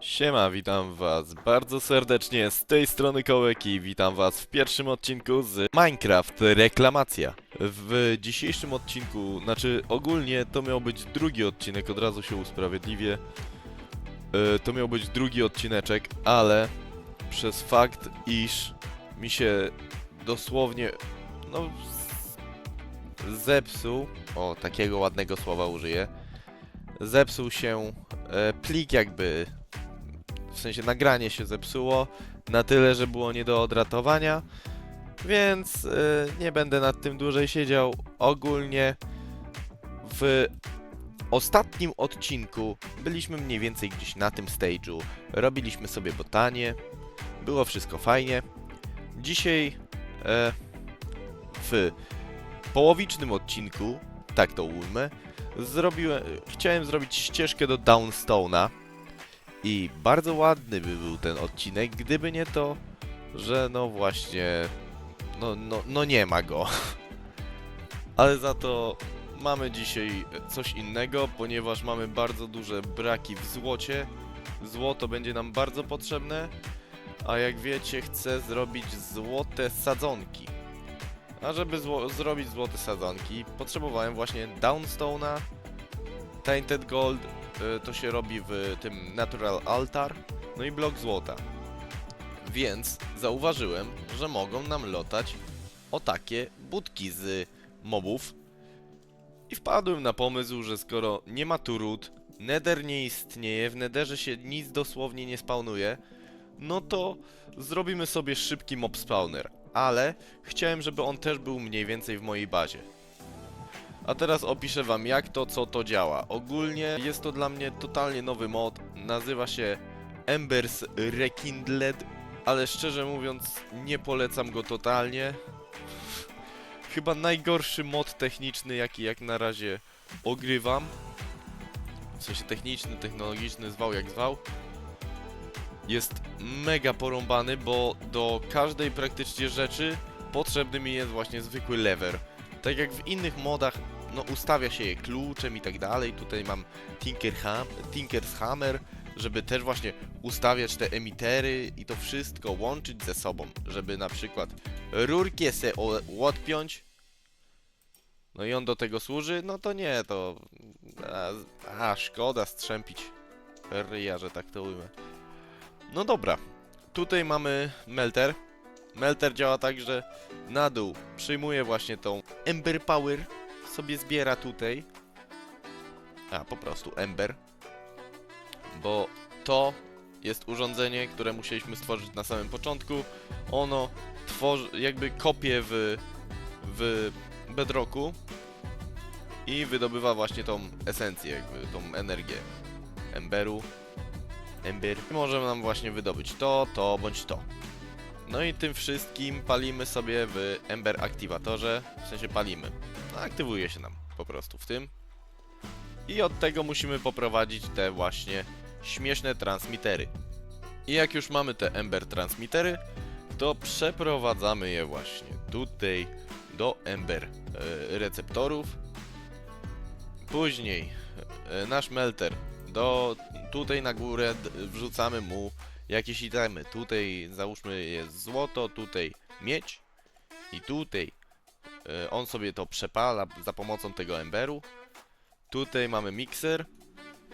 Siema, witam was bardzo serdecznie z tej strony Kołek i witam was w pierwszym odcinku z Minecraft Reklamacja. W dzisiejszym odcinku, znaczy ogólnie to miał być drugi odcinek, od razu się usprawiedliwię. E, To miał być drugi odcineczek, ale przez fakt, iż mi się dosłownie, no, zepsuł, o takiego ładnego słowa użyję, zepsuł się e, plik jakby w sensie nagranie się zepsuło na tyle, że było nie do odratowania, więc y, nie będę nad tym dłużej siedział. Ogólnie w ostatnim odcinku byliśmy mniej więcej gdzieś na tym stage'u, robiliśmy sobie botanie, było wszystko fajnie. Dzisiaj e, w połowicznym odcinku, tak to ujmę, zrobiłem, chciałem zrobić ścieżkę do Downstone'a, i bardzo ładny by był ten odcinek, gdyby nie to, że no właśnie, no, no, no nie ma go. Ale za to mamy dzisiaj coś innego, ponieważ mamy bardzo duże braki w złocie. Złoto będzie nam bardzo potrzebne, a jak wiecie chcę zrobić złote sadzonki. A żeby zło zrobić złote sadzonki, potrzebowałem właśnie Downstone'a, Tainted Gold, to się robi w tym Natural Altar, no i blok złota. Więc zauważyłem, że mogą nam lotać o takie budki z mobów. I wpadłem na pomysł, że skoro nie ma tu ród, Nether nie istnieje, w Netherze się nic dosłownie nie spawnuje, no to zrobimy sobie szybki mob spawner. Ale chciałem, żeby on też był mniej więcej w mojej bazie. A teraz opiszę wam jak to, co to działa. Ogólnie jest to dla mnie totalnie nowy mod. Nazywa się Embers Rekindled, ale szczerze mówiąc nie polecam go totalnie. Chyba najgorszy mod techniczny jaki jak na razie ogrywam. W sensie techniczny, technologiczny, zwał jak zwał. Jest mega porąbany, bo do każdej praktycznie rzeczy potrzebny mi jest właśnie zwykły lever. Tak jak w innych modach no ustawia się je kluczem i tak dalej. Tutaj mam Tinker Ham Tinker's Hammer, żeby też właśnie ustawiać te emitery i to wszystko łączyć ze sobą, żeby na przykład rurkę se odpiąć. No i on do tego służy, no to nie, to... A, a szkoda strzępić ryja, że tak to ujmę. No dobra, tutaj mamy melter. Melter działa tak, że na dół przyjmuje właśnie tą Ember Power, sobie zbiera tutaj. A, po prostu Ember. Bo to jest urządzenie, które musieliśmy stworzyć na samym początku. Ono tworzy, jakby kopie w, w bedrocku i wydobywa właśnie tą esencję, jakby tą energię Emberu. Ember. I może nam właśnie wydobyć to, to bądź to. No i tym wszystkim palimy sobie w Ember Aktywatorze, w sensie palimy. No, aktywuje się nam po prostu w tym. I od tego musimy poprowadzić te właśnie śmieszne transmitery. I jak już mamy te Ember transmitery, to przeprowadzamy je właśnie tutaj do Ember e, receptorów. Później e, nasz melter do tutaj na górę wrzucamy mu jakieś itemy. Tutaj załóżmy jest złoto, tutaj miedź i tutaj on sobie to przepala za pomocą tego emberu. Tutaj mamy mikser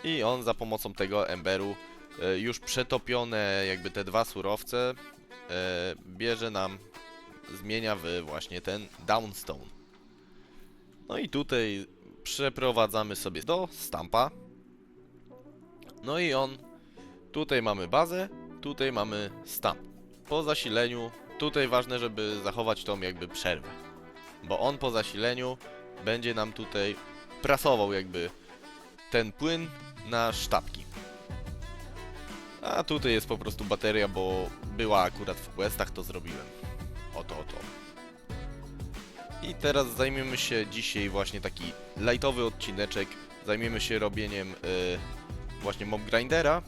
i on za pomocą tego emberu e, już przetopione jakby te dwa surowce e, bierze nam, zmienia w właśnie ten downstone. No i tutaj przeprowadzamy sobie do stampa. No i on Tutaj mamy bazę, tutaj mamy stamp. Po zasileniu, tutaj ważne, żeby zachować tą jakby przerwę. Bo on po zasileniu będzie nam tutaj prasował jakby ten płyn na sztabki. A tutaj jest po prostu bateria, bo była akurat w questach, to zrobiłem. Oto, oto. I teraz zajmiemy się dzisiaj właśnie taki lightowy odcineczek. Zajmiemy się robieniem y, właśnie mob grindera,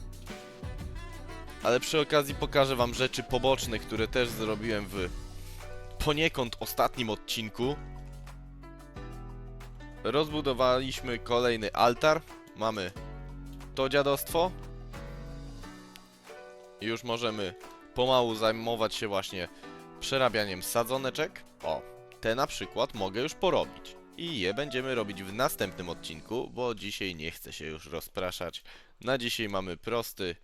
ale przy okazji pokażę wam rzeczy poboczne, które też zrobiłem w poniekąd ostatnim odcinku. Rozbudowaliśmy kolejny altar. Mamy to dziadostwo. już możemy pomału zajmować się właśnie przerabianiem sadzoneczek. O, te na przykład mogę już porobić. I je będziemy robić w następnym odcinku, bo dzisiaj nie chcę się już rozpraszać. Na dzisiaj mamy prosty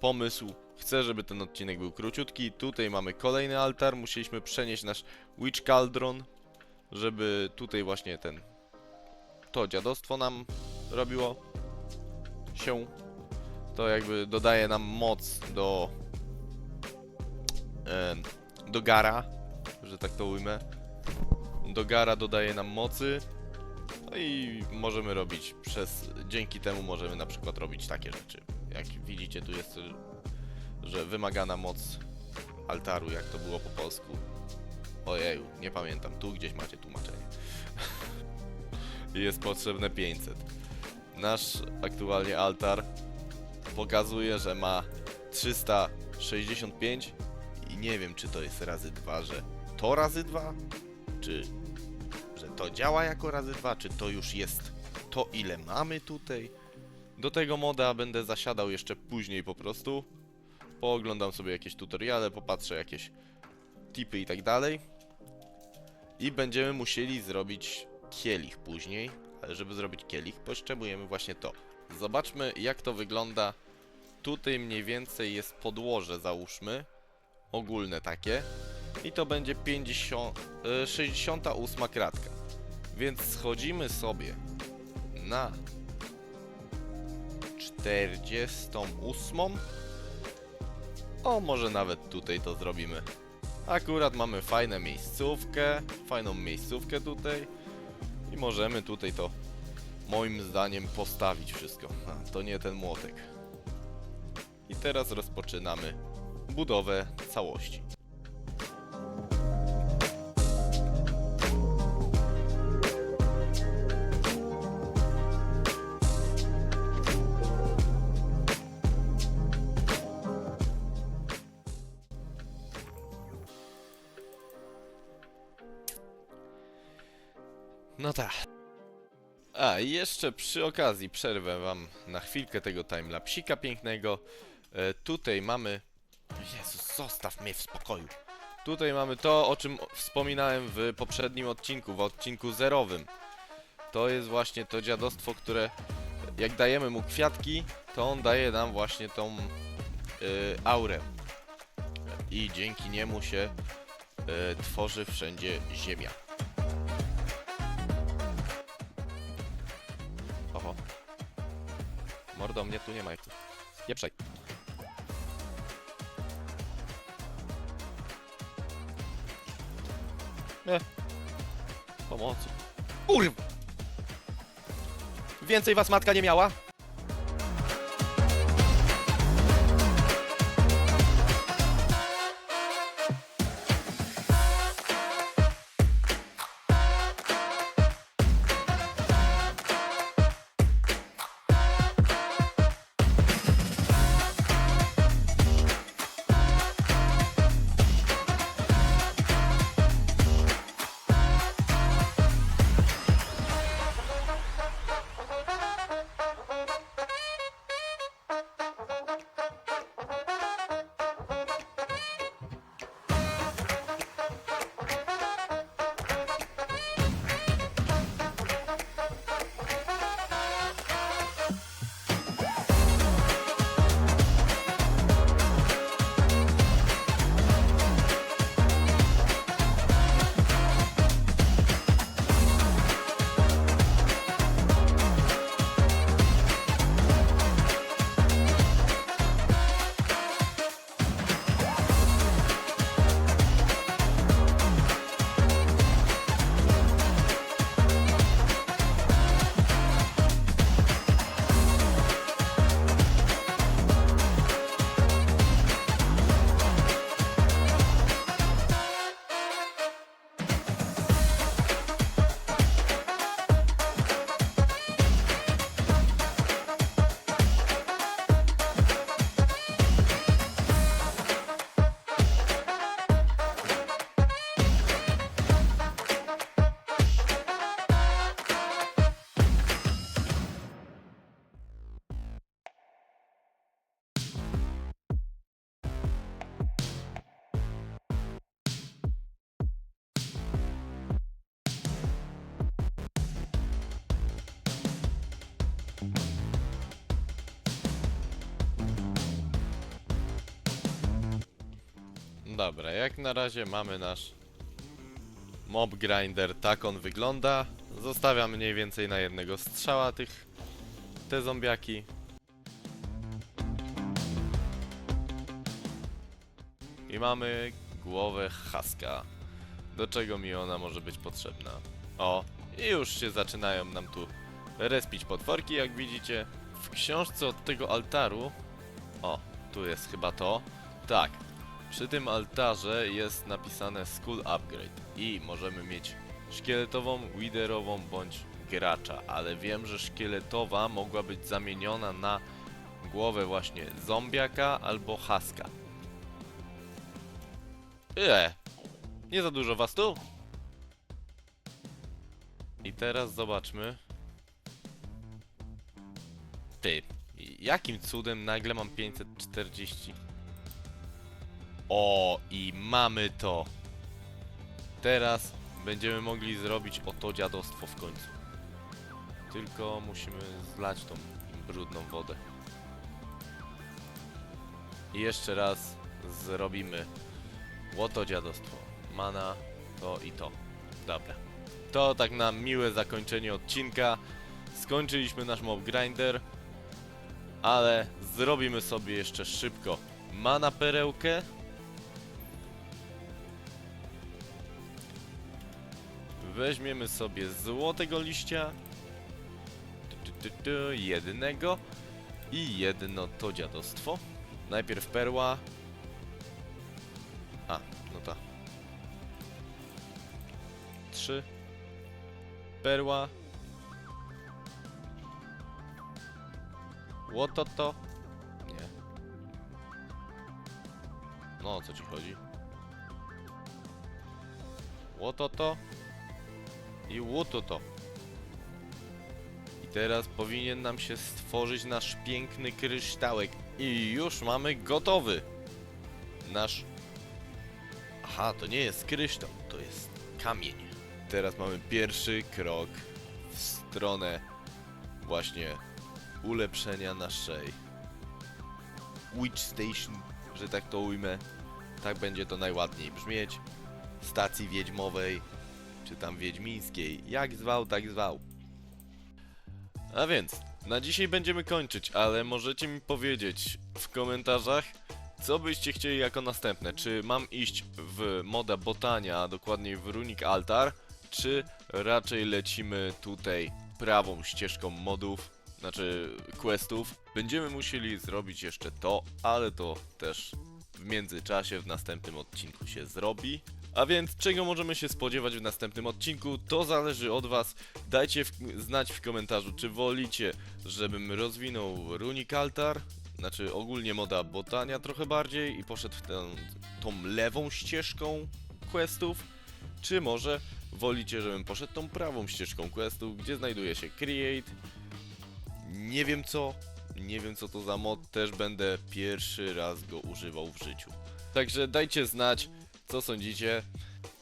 pomysł. Chcę, żeby ten odcinek był króciutki. Tutaj mamy kolejny altar. Musieliśmy przenieść nasz Witch Cauldron, żeby tutaj właśnie ten to dziadostwo nam robiło się. To jakby dodaje nam moc do e, do gara, że tak to ujmę. Do gara dodaje nam mocy. No i możemy robić przez. Dzięki temu możemy na przykład robić takie rzeczy. Jak widzicie, tu jest, że wymagana moc altaru, jak to było po polsku. Ojeju, nie pamiętam. Tu gdzieś macie tłumaczenie. Jest potrzebne 500. Nasz aktualnie altar pokazuje, że ma 365 i nie wiem, czy to jest razy 2, że to razy 2, czy że to działa jako razy 2, czy to już jest to, ile mamy tutaj. Do tego moda będę zasiadał jeszcze później po prostu. Pooglądam sobie jakieś tutoriale, popatrzę jakieś tipy i tak dalej. I będziemy musieli zrobić kielich później, ale żeby zrobić kielich potrzebujemy właśnie to. Zobaczmy jak to wygląda. Tutaj mniej więcej jest podłoże załóżmy, ogólne takie. I to będzie 50, y, 68 kratka. Więc schodzimy sobie na 48. O, może nawet tutaj to zrobimy. Akurat mamy fajną miejscówkę, fajną miejscówkę tutaj i możemy tutaj to moim zdaniem postawić wszystko. A, to nie ten młotek. I teraz rozpoczynamy budowę całości. No tak. A, i jeszcze przy okazji przerwę wam na chwilkę tego timelapsika pięknego. E, tutaj mamy... Jezus, zostaw mnie w spokoju. Tutaj mamy to, o czym wspominałem w poprzednim odcinku, w odcinku zerowym. To jest właśnie to dziadostwo, które jak dajemy mu kwiatki, to on daje nam właśnie tą y, aurę. I dzięki niemu się y, tworzy wszędzie ziemia. Mordo, mnie tu nie ma jak tu. Pieprzaj. Nie. Pomocy. Kurwa! Więcej was matka nie miała? Dobra, jak na razie mamy nasz mob grinder, tak on wygląda. Zostawiam mniej więcej na jednego strzała tych te zombiaki. I mamy głowę Haska. Do czego mi ona może być potrzebna? O, i już się zaczynają nam tu respić potworki, jak widzicie. W książce od tego altaru... O, tu jest chyba to. Tak, przy tym altarze jest napisane Skull Upgrade i możemy mieć szkieletową, widerową bądź gracza, ale wiem, że szkieletowa mogła być zamieniona na głowę właśnie zombiaka albo haska. Ile? Nie za dużo was tu? I teraz zobaczmy. Ty, jakim cudem nagle mam 540? O, i mamy to. Teraz będziemy mogli zrobić oto dziadostwo w końcu. Tylko musimy zlać tą brudną wodę. I jeszcze raz zrobimy łoto dziadostwo. Mana, to i to. Dobra. To tak na miłe zakończenie odcinka. Skończyliśmy nasz mob grinder. Ale zrobimy sobie jeszcze szybko mana perełkę. Weźmiemy sobie złotego liścia. Tu, tu, tu, tu, jednego. I jedno to dziadostwo. Najpierw perła. A, no ta. Trzy. Perła. Łototo. Nie. No, o co ci chodzi? Łototo. I łototo. I teraz powinien nam się stworzyć nasz piękny kryształek. I już mamy gotowy. Nasz... Aha, to nie jest kryształ, to jest kamień. Teraz mamy pierwszy krok w stronę właśnie ulepszenia naszej Witch Station, że tak to ujmę. Tak będzie to najładniej brzmieć. Stacji wiedźmowej, czy tam wiedźmińskiej, jak zwał, tak zwał. A więc, na dzisiaj będziemy kończyć, ale możecie mi powiedzieć w komentarzach, co byście chcieli jako następne. Czy mam iść w moda botania, a dokładniej w Runic Altar, czy raczej lecimy tutaj prawą ścieżką modów, znaczy questów. Będziemy musieli zrobić jeszcze to, ale to też w międzyczasie w następnym odcinku się zrobi. A więc czego możemy się spodziewać w następnym odcinku, to zależy od was. Dajcie w, znać w komentarzu, czy wolicie, żebym rozwinął Runic Altar, znaczy ogólnie moda botania trochę bardziej i poszedł w tę, tą lewą ścieżką questów, czy może wolicie, żebym poszedł tą prawą ścieżką questów, gdzie znajduje się Create, nie wiem co, nie wiem co to za mod, też będę pierwszy raz go używał w życiu. Także dajcie znać, co sądzicie.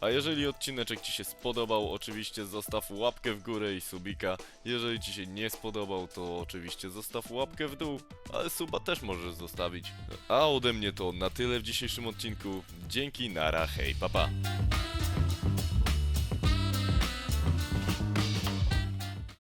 A jeżeli odcineczek Ci się spodobał, oczywiście zostaw łapkę w górę i subika. Jeżeli Ci się nie spodobał, to oczywiście zostaw łapkę w dół, ale suba też możesz zostawić. A ode mnie to na tyle w dzisiejszym odcinku. Dzięki, nara, hej, papa. Pa.